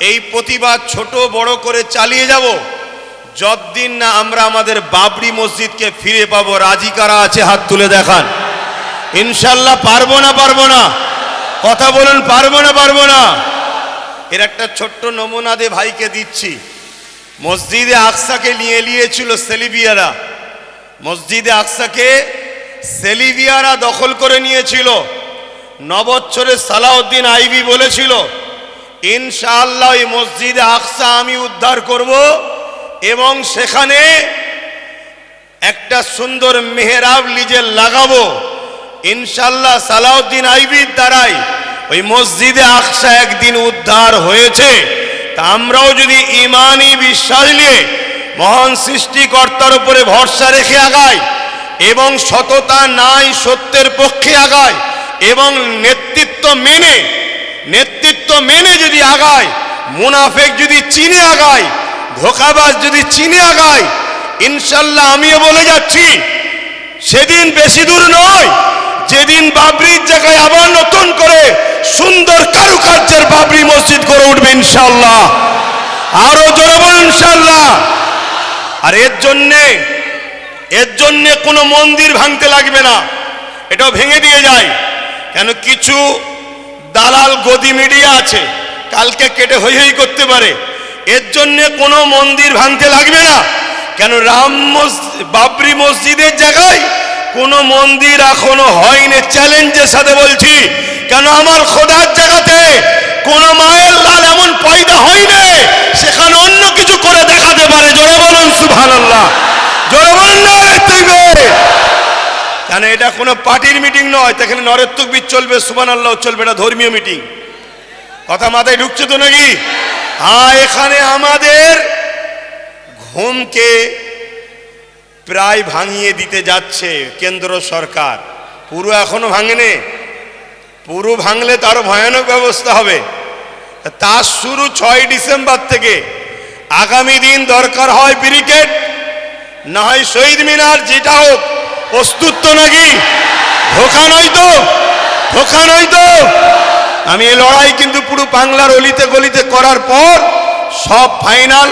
এই প্রতিবাদ ছোট বড় করে চালিয়ে যাব। যতদিন না আমরা আমাদের বাবরি মসজিদকে ফিরে পাবো, রাজি কারা আছে হাত তুলে দেখান। ইনশাল্লাহ পারব না পারব না। কথা বলুন, পারব না পারব না। এর একটা ছোট্ট নমুনা দে ভাইকে দিচ্ছি। মসজিদে আকসাকে নিয়ে নিয়েছিল সেলিবিয়ারা। মসজিদে আকসাকে সেলিবিয়ারা দখল করে নিয়েছিল। নবচ্ছরে সালাউদ্দিন আইবি বলেছিল ইনশাআল্লাহ ওই মসজিদে আকসা আমি উদ্ধার করব এবং সেখানে একটা সুন্দর মেহরাব লিজে লাগাবো। ইনশাল্লাহ সালাউদ্দিন আইবির দ্বারাই ওই মসজিদে আকসা একদিন উদ্ধার হয়েছে। তা আমরাও যদি ইমানি বিশ্বাস নিয়ে মহান সৃষ্টিকর্তার উপরে ভরসা রেখে আগাই এবং সততা নাই সত্যের পক্ষে আগায় এবং নেতৃত্ব মেনে নেতৃত্ব মেনে যদি আগায়, মুনাফেক যদি চিনে আগায়, ধোকাবাজ যদি চিনে আগায়, ইনশাল্লাহ আমিও বলে যাচ্ছি, সেদিন বেশি দূর নয়, যেদিন বাবরির জায়গায় আবার নতুন করে সুন্দর কারুকার্যের বাবরি মসজিদ করে উঠবে ইনশাল্লাহ। আরও জোরে ইনশাল্লাহ। আর এর জন্যে এর জন্যে কোনো মন্দির ভাঙতে লাগবে না, এটাও ভেঙে দিয়ে যায়। কেন কিছু দালাল গদি মিডিয়া আছে, কালকে কেটে হই হই করতে পারে। এর জন্যে কোনো মন্দির ভাঙতে লাগবে না। কেন রাম বাবরি মসজিদের জায়গায় কোনো মন্দির এখনও হয়নি। চ্যালেঞ্জের সাথে বলছি কেন আমার খোদার জায়গাতে কোন মায়ের লাল এমন পয়দা হয়নি সেখানে অন্য কিছু করে দেখাতে পারে জোরে বলুন সুবহানাল্লাহ জোরে বলুন না কেন এটা কোনো পার্টির মিটিং নয়, তো এখানে নরের তকবির চলবে সুবান আল্লাহ চলবে, এটা ধর্মীয় মিটিং। কথা মাথায় ঢুকছে তো নাকি? হ্যাঁ এখানে আমাদের ঘুমকে প্রায় ভাঙিয়ে দিতে যাচ্ছে কেন্দ্র সরকার। পুরো এখনও ভাঙেনি। পুরো ভাঙলে তারও ভয়ানক ব্যবস্থা হবে। তার শুরু ছয় ডিসেম্বর থেকে। আগামী দিন দরকার হয় ব্রিকেট না হয় শহীদ মিনার, যেটা হোক। প্রস্তুত তো নাকি? ধোকা নয় তো? ধোকা নয় তো? আমি এই লড়াই কিন্তু পুরো বাংলার অলিতে গলিতে করার পর সব ফাইনাল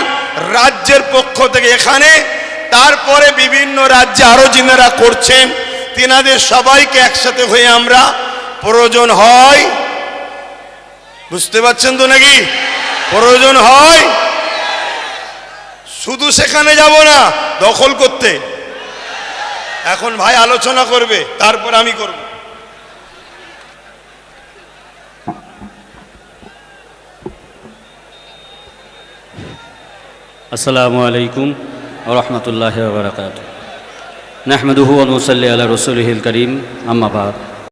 রাজ্যের পক্ষ থেকে এখানে, তারপরে বিভিন্ন রাজ্যে আরও যিনারা করছেন। তিনাদের সবাইকে একসাথে হয়ে আমরা প্রয়োজন হয়। বুঝতে পারছেন তো নাকি? প্রয়োজন হয়। শুধু সেখানে যাব না, দখল করতে। এখন ভাই আলোচনা করবে, তারপর আমি করব। আসসালামু আলাইকুম রহমতুল্লাহ বরকাত নাহমদুহু অনুসল্লি আল্লাহ রসুলহিল করিম আম্মাবাদ